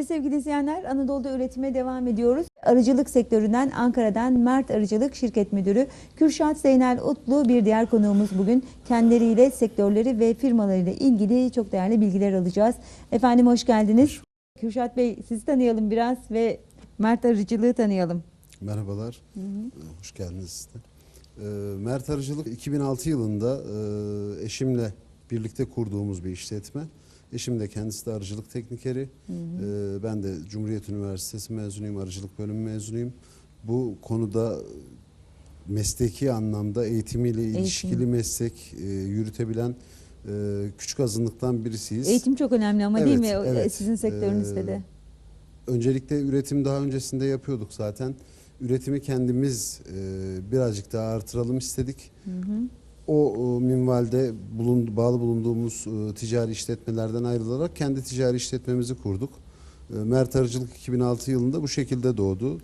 Evet sevgili izleyenler Anadolu'da üretime devam ediyoruz. Arıcılık sektöründen Ankara'dan Mert Arıcılık Şirket Müdürü Kürşat Zeynel Utlu bir diğer konuğumuz bugün. Kendileriyle sektörleri ve firmalarıyla ilgili çok değerli bilgiler alacağız. Efendim hoş geldiniz. Kürşat Bey sizi tanıyalım biraz ve Mert Arıcılığı tanıyalım. Merhabalar, Ee, hoş geldiniz siz de. Ee, Mert Arıcılık 2006 yılında e, eşimle birlikte kurduğumuz bir işletme. Eşim de kendisi de arıcılık teknikeri. Ee, ben de Cumhuriyet Üniversitesi mezunuyum, arıcılık bölümü mezunuyum. Bu konuda mesleki anlamda eğitimiyle ilişkili meslek e, yürütebilen e, küçük azınlıktan birisiyiz. Eğitim çok önemli ama değil mi Evet, evet. sizin sektörünüzde Ee, de? Öncelikle üretim daha öncesinde yapıyorduk zaten. Üretimi kendimiz e, birazcık daha artıralım istedik. Hı hı. O, o minvalde bulun, bağlı bulunduğumuz e, ticari işletmelerden ayrılarak kendi ticari işletmemizi kurduk. E, Mert Arıcılık 2006 yılında bu şekilde doğdu.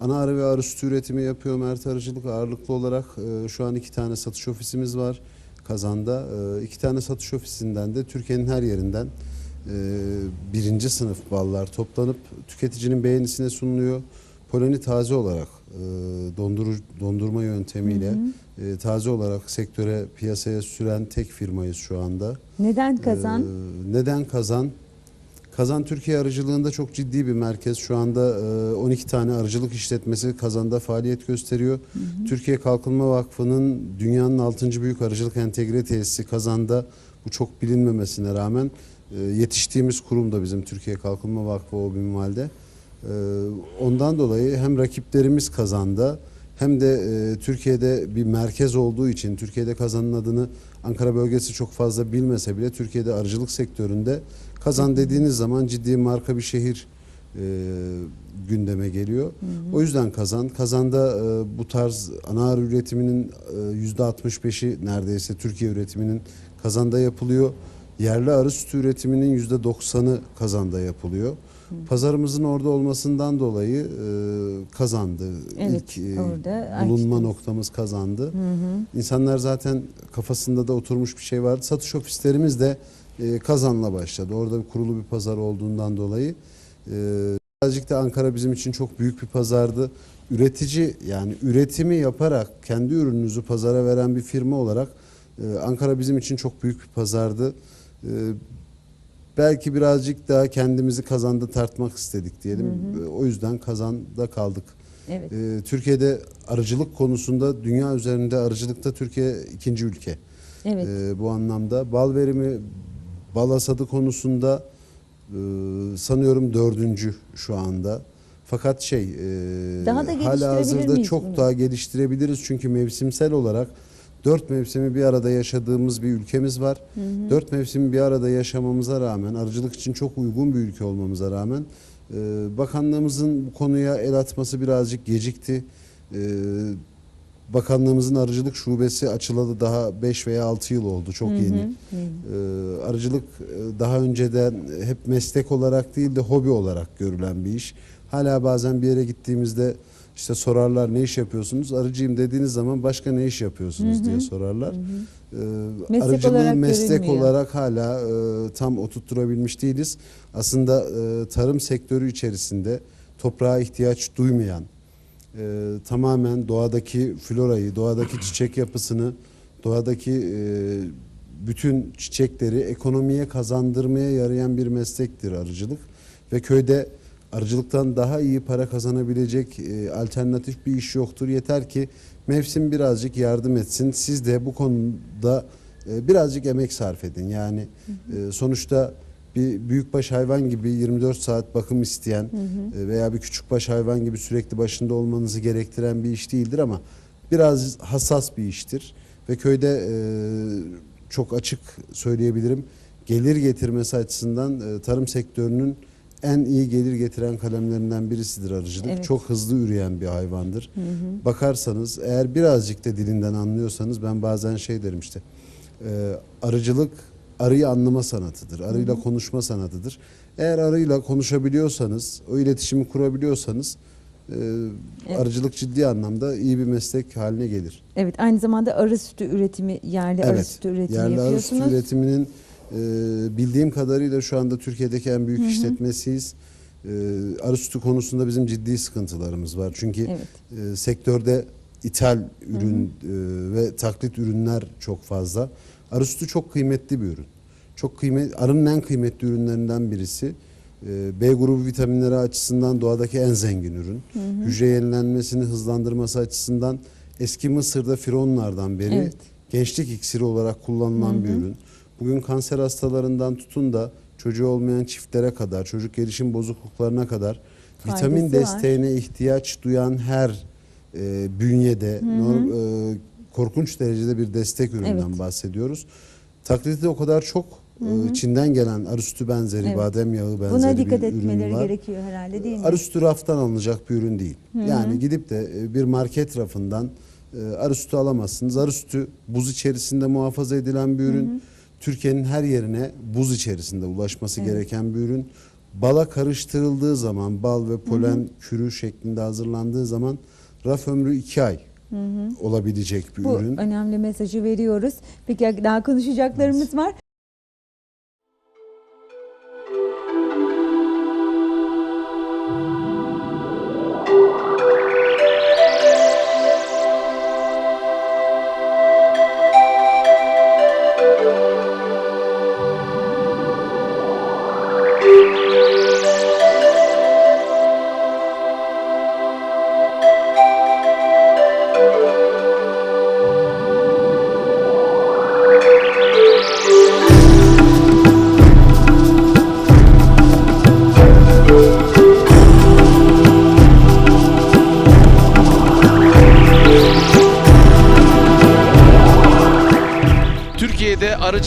Ana arı ve arı sütü üretimi yapıyor Mert Arıcılık ağırlıklı olarak. e, şu an iki tane satış ofisimiz var Kazan'da. E, iki tane satış ofisinden de Türkiye'nin her yerinden e, birinci sınıf ballar toplanıp tüketicinin beğenisine sunuluyor. Poleni taze olarak e, dondurma yöntemiyle Hı hı. e, taze olarak sektöre piyasaya süren tek firmayız şu anda. Neden kazan? Ee, neden Kazan? Kazan Türkiye arıcılığında çok ciddi bir merkez. Şu anda e, 12 tane arıcılık işletmesi Kazan'da faaliyet gösteriyor. Türkiye Kalkınma Vakfı'nın dünyanın 6. büyük arıcılık entegre tesisi Kazan'da bu çok bilinmemesine rağmen e, yetiştiğimiz kurum da bizim Türkiye Kalkınma Vakfı o minvalde. E, ondan dolayı hem rakiplerimiz Kazan'da hem de e, Türkiye'de bir merkez olduğu için Türkiye'de Kazan'ın adını Ankara bölgesi çok fazla bilmese bile Türkiye'de arıcılık sektöründe Kazan dediğiniz zaman ciddi marka bir şehir e, gündeme geliyor. O yüzden Kazan. Kazan'da e, bu tarz ana arı üretiminin e, yüzde 65'i neredeyse Türkiye üretiminin Kazan'da yapılıyor. Yerli arı sütü üretiminin yüzde 90'ı Kazan'da yapılıyor. Pazarımızın orada olmasından dolayı e, kazandı. Evet, İlk e, orada bulunma açtınız. noktamız kazandı. Hı hı. İnsanlar zaten kafasında da oturmuş bir şey vardı. Satış ofislerimiz de e, Kazan'la başladı. Orada bir kurulu bir pazar olduğundan dolayı. E, birazcık da Ankara bizim için çok büyük bir pazardı. Üretici yani üretimi yaparak kendi ürününüzü pazara veren bir firma olarak e, Ankara bizim için çok büyük bir pazardı. E, belki birazcık daha kendimizi kazanda tartmak istedik diyelim. E, O yüzden kazanda kaldık. Evet. Ee, Türkiye'de arıcılık konusunda dünya üzerinde arıcılıkta Türkiye ikinci ülke. Evet. Ee, bu anlamda bal verimi, bal hasadı konusunda e, sanıyorum dördüncü şu anda. Fakat şey e, Daha da hala hazırda miyiz çok bunu? daha geliştirebiliriz çünkü mevsimsel olarak dört mevsimi bir arada yaşadığımız bir ülkemiz var. Dört mevsimi bir arada yaşamamıza rağmen arıcılık için çok uygun bir ülke olmamıza rağmen e, bakanlığımızın bu konuya el atması birazcık gecikti. E, bakanlığımızın arıcılık şubesi açılalı daha 5 veya 6 yıl oldu. Çok Hı hı, yeni. hı. Ee, arıcılık e, daha önceden hep meslek olarak değil de hobi olarak görülen bir iş. Hala bazen bir yere gittiğimizde işte sorarlar ne iş yapıyorsunuz? Arıcıyım dediğiniz zaman başka ne iş yapıyorsunuz Hı hı. diye sorarlar. Hı hı. Ee, Meslek arıcılığı olarak meslek görülmüyor. olarak hala e, tam oturtturabilmiş değiliz. Aslında e, tarım sektörü içerisinde toprağa ihtiyaç duymayan, e, tamamen doğadaki florayı, doğadaki çiçek yapısını, doğadaki e, bütün çiçekleri ekonomiye kazandırmaya yarayan bir meslektir arıcılık. Ve köyde arıcılıktan daha iyi para kazanabilecek e, alternatif bir iş yoktur. Yeter ki mevsim birazcık yardım etsin. Siz de bu konuda e, birazcık emek sarf edin. Yani e, sonuçta bir büyükbaş hayvan gibi 24 saat bakım isteyen e, veya bir küçükbaş hayvan gibi sürekli başında olmanızı gerektiren bir iş değildir ama biraz hassas bir iştir ve köyde e, çok açık söyleyebilirim gelir getirmesi açısından e, tarım sektörünün en iyi gelir getiren kalemlerinden birisidir arıcılık. Evet. Çok hızlı üreyen bir hayvandır. Hı hı. Bakarsanız eğer birazcık da dilinden anlıyorsanız ben bazen şey derim işte e, arıcılık arıyı anlama sanatıdır. Arıyla konuşma sanatıdır. Eğer arıyla konuşabiliyorsanız, o iletişimi kurabiliyorsanız e, Evet. arıcılık ciddi anlamda iyi bir meslek haline gelir. Evet aynı zamanda arı sütü üretimi, yerli arı Evet, sütü üretimi Yerli arı sütü yapıyorsunuz. üretiminin e, bildiğim kadarıyla şu anda Türkiye'deki en büyük Hı hı. işletmesiyiz. e, arı sütü konusunda bizim ciddi sıkıntılarımız var. Çünkü Evet. e, sektörde ithal ürün e, ve taklit ürünler çok fazla. Arı sütü çok kıymetli bir ürün. Çok kıymet arının en kıymetli ürünlerinden birisi. E, B grubu vitaminleri açısından doğadaki en zengin ürün. Hücre yenilenmesini hızlandırması açısından eski Mısır'da fironlardan beri Evet. gençlik iksiri olarak kullanılan bir ürün. Bugün kanser hastalarından tutun da çocuğu olmayan çiftlere kadar, çocuk gelişim bozukluklarına kadar Faydası vitamin var. desteğine ihtiyaç duyan her e, bünyede norm- e, korkunç derecede bir destek üründen Evet. bahsediyoruz. Taklidi de o kadar çok e, Çin'den gelen arı sütü benzeri, Evet. badem yağı benzeri Buna bir dikkat ürün etmeleri var. gerekiyor herhalde değil mi? Arı sütü raftan alınacak bir ürün değil. Yani gidip de e, bir market rafından e, arı sütü alamazsınız. Arı sütü buz içerisinde muhafaza edilen bir ürün. Türkiye'nin her yerine buz içerisinde ulaşması gereken bir ürün. Bala karıştırıldığı zaman bal ve polen kürü şeklinde hazırlandığı zaman raf ömrü iki ay olabilecek bir Bu ürün. önemli mesajı veriyoruz. Peki daha konuşacaklarımız var.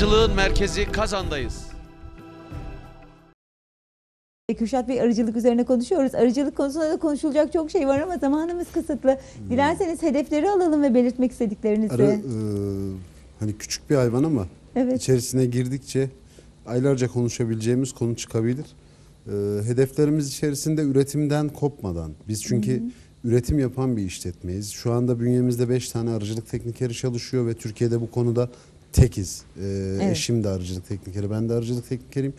Arıcılığın merkezi Kazan'dayız. Kürşat Bey arıcılık üzerine konuşuyoruz. Arıcılık konusunda da konuşulacak çok şey var ama zamanımız kısıtlı. Dilerseniz hedefleri alalım ve belirtmek istediklerinizi. Arı e, hani küçük bir hayvan ama Evet. içerisine girdikçe aylarca konuşabileceğimiz konu çıkabilir. E, hedeflerimiz içerisinde üretimden kopmadan. Biz çünkü üretim yapan bir işletmeyiz. Şu anda bünyemizde 5 tane arıcılık teknikeri çalışıyor ve Türkiye'de bu konuda tekiz. E, Eşim de arıcılık teknikeri, ben de arıcılık teknikeriyim.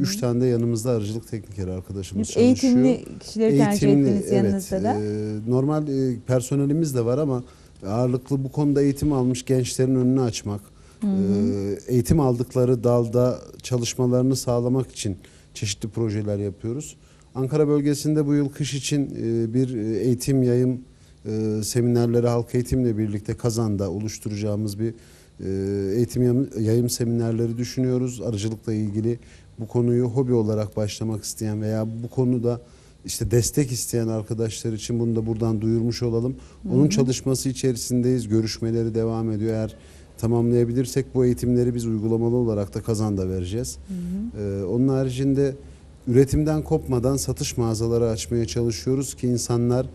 3 tane de yanımızda arıcılık teknikeri arkadaşımız çalışıyor. Eğitimli kişileri tercih Eğitimli, ettiniz yanınızda da. e, normal e, personelimiz de var ama ağırlıklı bu konuda eğitim almış gençlerin önünü açmak, e, eğitim aldıkları dalda çalışmalarını sağlamak için çeşitli projeler yapıyoruz. Ankara bölgesinde bu yıl kış için e, bir e, eğitim yayım e, seminerleri halk eğitimle birlikte Kazan'da oluşturacağımız bir eğitim yayım- seminerleri düşünüyoruz. Arıcılıkla ilgili bu konuyu hobi olarak başlamak isteyen veya bu konuda işte destek isteyen arkadaşlar için bunu da buradan duyurmuş olalım. Onun çalışması içerisindeyiz. Görüşmeleri devam ediyor. Eğer tamamlayabilirsek bu eğitimleri biz uygulamalı olarak da kazanda vereceğiz. Ee, onun haricinde üretimden kopmadan satış mağazaları açmaya çalışıyoruz ki insanlar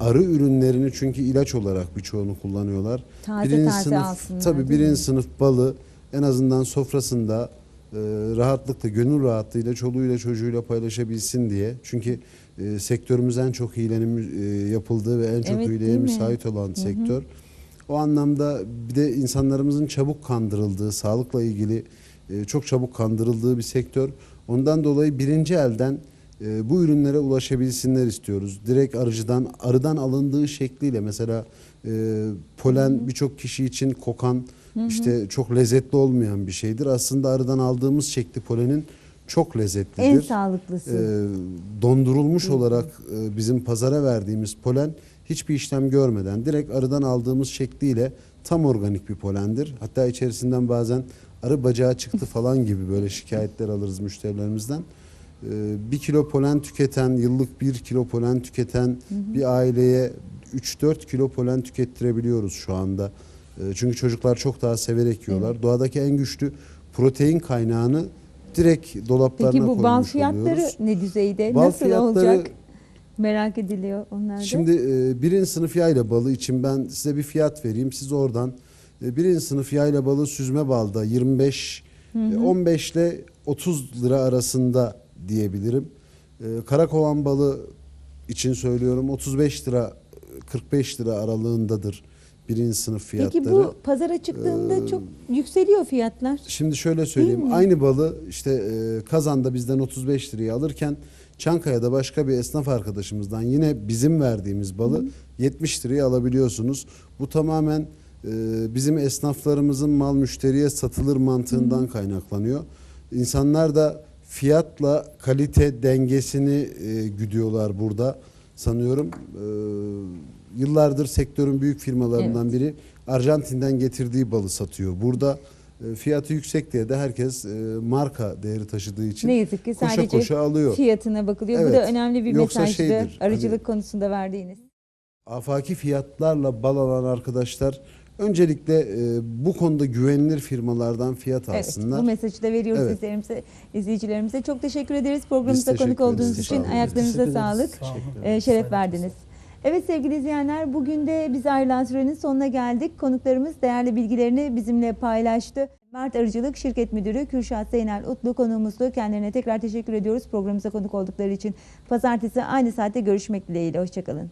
arı ürünlerini çünkü ilaç olarak birçoğunu kullanıyorlar. Taze taze alsınlar, Tabii birinci sınıf balı en azından sofrasında e, rahatlıkla, gönül rahatlığıyla çoluğuyla çocuğuyla paylaşabilsin diye. Çünkü e, sektörümüz en çok hilenin e, yapıldığı ve en çok Evet, hileye mi? müsait olan sektör. O anlamda bir de insanlarımızın çabuk kandırıldığı, sağlıkla ilgili e, çok çabuk kandırıldığı bir sektör. Ondan dolayı birinci elden e, bu ürünlere ulaşabilsinler istiyoruz. Direkt arıcıdan, arıdan alındığı şekliyle mesela e, polen birçok kişi için kokan, işte çok lezzetli olmayan bir şeydir. Aslında arıdan aldığımız şekli polenin çok lezzetlidir. En sağlıklısı. Ee, dondurulmuş olarak e, bizim pazara verdiğimiz polen hiçbir işlem görmeden direkt arıdan aldığımız şekliyle tam organik bir polendir. Hatta içerisinden bazen arı bacağı çıktı falan gibi böyle şikayetler alırız müşterilerimizden. Ee, bir kilo polen tüketen, yıllık bir kilo polen tüketen bir aileye 3-4 kilo polen tükettirebiliyoruz şu anda. Ee, çünkü çocuklar çok daha severek yiyorlar. Doğadaki en güçlü protein kaynağını direkt dolaplarına Peki bu bal fiyatları oluyoruz. ne düzeyde? Bal Nasıl olacak? Merak ediliyor onlar da. Şimdi e, birinci sınıf yayla balı için ben size bir fiyat vereyim. Siz oradan e, birinci sınıf yayla balı süzme balda 25 e, 15 ile 30 lira arasında diyebilirim. E, Karakovan balı için söylüyorum 35 lira 45 lira aralığındadır birinci sınıf fiyatları. Peki bu pazara çıktığında Ee, çok yükseliyor fiyatlar. Şimdi şöyle söyleyeyim. Aynı balı işte e, Kazan'da bizden 35 liraya alırken Çankaya'da başka bir esnaf arkadaşımızdan yine bizim verdiğimiz balı 70 liraya alabiliyorsunuz. Bu tamamen e, bizim esnaflarımızın mal müşteriye satılır mantığından kaynaklanıyor. İnsanlar da fiyatla kalite dengesini e, güdüyorlar burada sanıyorum. E, yıllardır sektörün büyük firmalarından biri Arjantin'den getirdiği balı satıyor. Burada e, fiyatı yüksek diye de herkes e, marka değeri taşıdığı için Ne yazık ki koşa sadece koşa alıyor. fiyatına bakılıyor. Bu Evet. da önemli bir Yoksa mesajdı. şeydir, Arıcılık hani- konusunda verdiğiniz. Afaki fiyatlarla bal alan arkadaşlar öncelikle e, bu konuda güvenilir firmalardan fiyat Evet, alsınlar. bu mesajı da veriyoruz Evet. izleyicilerimize, izleyicilerimize. Çok teşekkür ederiz programımıza teşekkür konuk olduğunuz ederiz. için. Sağ olun. Ayaklarınıza sağlık. Sağ. Ee, şeref verdiniz. Evet sevgili izleyenler bugün de biz ayrılan sürenin sonuna geldik. Konuklarımız değerli bilgilerini bizimle paylaştı. Mert Arıcılık Şirket Müdürü Kürşat Zeynel Utlu konuğumuzdu. Kendilerine tekrar teşekkür ediyoruz programımıza konuk oldukları için. Pazartesi aynı saatte görüşmek dileğiyle. Hoşçakalın.